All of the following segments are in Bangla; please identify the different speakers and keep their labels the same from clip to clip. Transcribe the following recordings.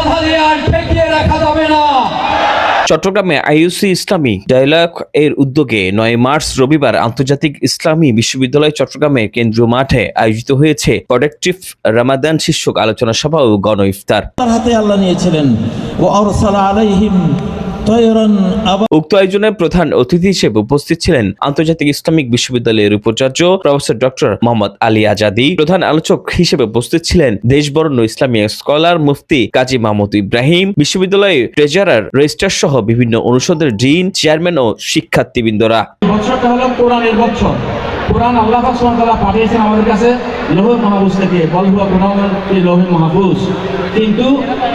Speaker 1: বাধা দিয়ে আর ঠেকিয়ে রাখা যাবে না।
Speaker 2: চট্টগ্রামে আইইউসি ইসলামী ডায়ালগ এর উদ্যোগে নয় মার্চ রবিবার আন্তর্জাতিক ইসলামী বিশ্ববিদ্যালয় চট্টগ্রামের কেন্দ্রীয় মাঠে আয়োজিত হয়েছে প্রোডাক্টিভ রামাদান শীর্ষক আলোচনা সভা ও গণ ইফতার।
Speaker 3: তার হাতে আল্লাহ নিয়েছিলেন। ও আরসালা আলাইহিম
Speaker 2: উক্ত আয়োজনে প্রধান অতিথি হিসেবে উপস্থিত ছিলেন আন্তর্জাতিক ইসলামিক বিশ্ববিদ্যালয়ের উপাচার্য প্রফেসর ডক্টর মোহাম্মদ আলী আজাদি। প্রধান আলোচক হিসেবে উপস্থিত ছিলেন দেশবরণ্য ইসলামী স্কলার মুফতি কাজী মাহমুদ ইব্রাহিম বিশ্ববিদ্যালয়ের ট্রেজারার রেজিস্ট্রার সহ বিভিন্ন অনুষদের ডিন চেয়ারম্যান ও শিক্ষার্থীবৃন্দরা।
Speaker 4: বছরটা হলো কোরআনের বছর। কোরআন আল্লাহ সুবহানাহু পাঠিয়েছেন আমাদের কাছে লোহ মাহফুজ থেকে। বল হুয়া কোরআনুল লোহ মাহফুজ। কিন্তু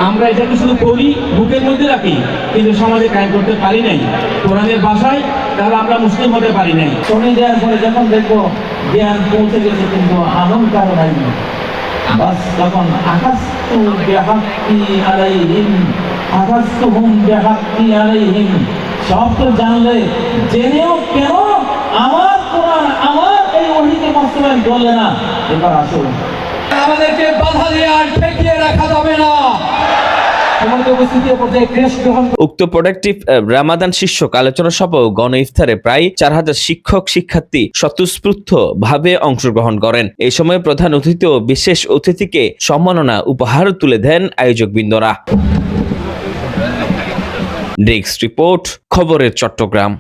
Speaker 4: আমরা এটাকে শুধু পড়ি, বুকের মধ্যে রাখি? কিন্তু সমাজে কায়েম করতে পারি নাই। কোরআনের ভাষায় তাহলে আমরা মুসলিম হতে পারি নাই।
Speaker 3: শুনে দেওয়ার পরে যখন দেখব জ্ঞান পৌঁছে গেছে, কিন্তু অহংকার নাই। বাস তখন আকাশ আলাইহিম আকাশ আলাইহিম। সব তো জানলে, জেনেও কেন আমার কোরআন আমার এই ওহিকে করলে না এবার আসুন
Speaker 1: আমাদেরকে বাধা দিয়ে আর ঠেকিয়ে রাখা যাবে না।
Speaker 2: উক্ত প্রোডাক্টিভ রামাদান শীর্ষক আলোচনা সভা ও গণ ইফতারে প্রায় চার হাজার শিক্ষক শিক্ষার্থী স্বতঃস্ফূর্ত ভাবে অংশগ্রহণ করেন। এই সময় প্রধান অতিথি ও বিশেষ অতিথিকে সম্মাননা উপহার তুলে দেন আয়োজকবৃন্দরা। ডেস্ক রিপোর্ট খবরের চট্টগ্রাম।